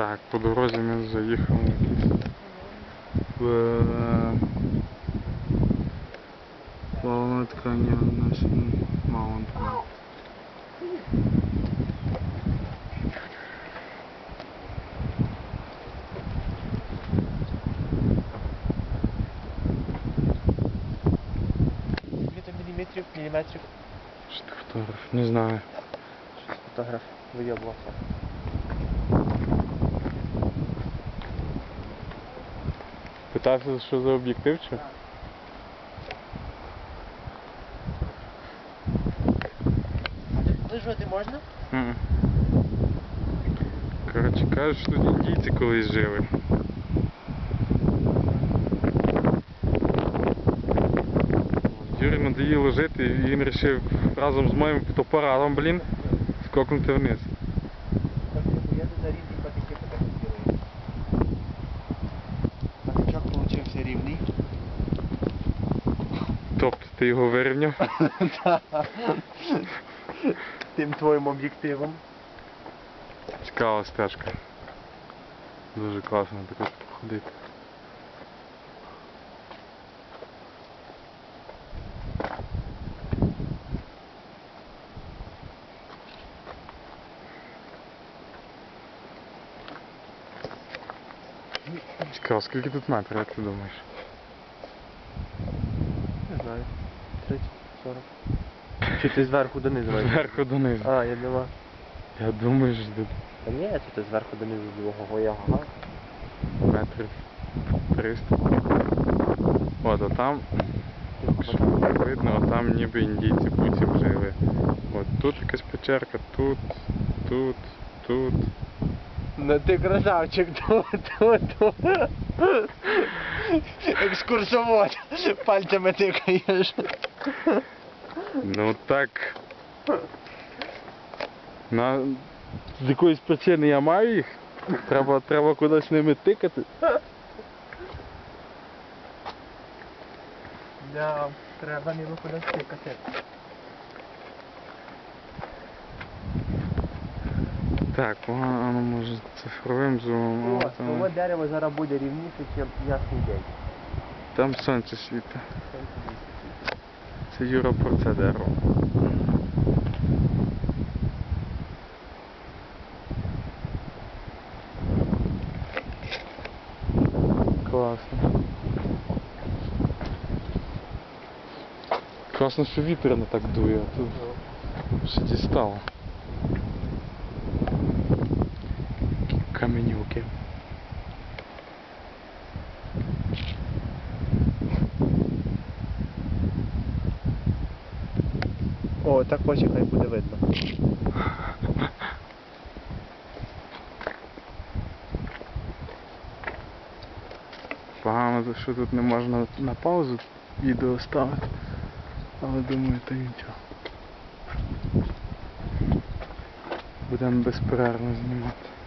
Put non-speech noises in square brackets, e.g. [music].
Так, по дорозі ми заїхали в якийсь в е, Walnut Canyon National Mountain. Скільки міліметрів, міліметрів. Що ти фотограф? Не знаю. Щось фотограф вийобувався. Питався, що за об'єктив чи? Лижувати можна? Мгм. Коротше кажуть, що тут індійці колись жили. Юрі надоїло жити і він вирішив разом з моїм фотоапаратом, блін, скокнути вниз. Тобто ти його вирівняв. [laughs] Тим твоїм об'єктивом. Цікава стежка. Дуже класно таке походити. Цікаво, скільки тут метрів, як ти думаєш? Не знаю. 30, 40. Чи ти зверху донизу? маєш? Зверху донизу. А, я думав. Я думаю, що тут Та ні, це ти зверху донизу ого, я ага. метрів 300. От, а там, якщо видно, а там ніби індійці потім жили. От тут якась печерка, тут, тут, тут. Ну ти красавчик, тут, тут, тут. Екскурсовод. Пальцями тикаєш. Ну так. На... З якоїсь причини я маю їх. Треба, треба кудись ними тикати. Да, треба не виходити тикати. Так, погано, ну, може цифровим зумом. О, того дерево зараз буде рівніше, ніж ясний день. Там сонце світить. Це Юра про це дерево. Класно. Класно, що вітер не так дує, а тут ще дістало. Каменюки. О, так очі буде видно. Погано, що тут не можна на паузу відео ставити. Але думаю, то нічого. Будемо безперервно знімати.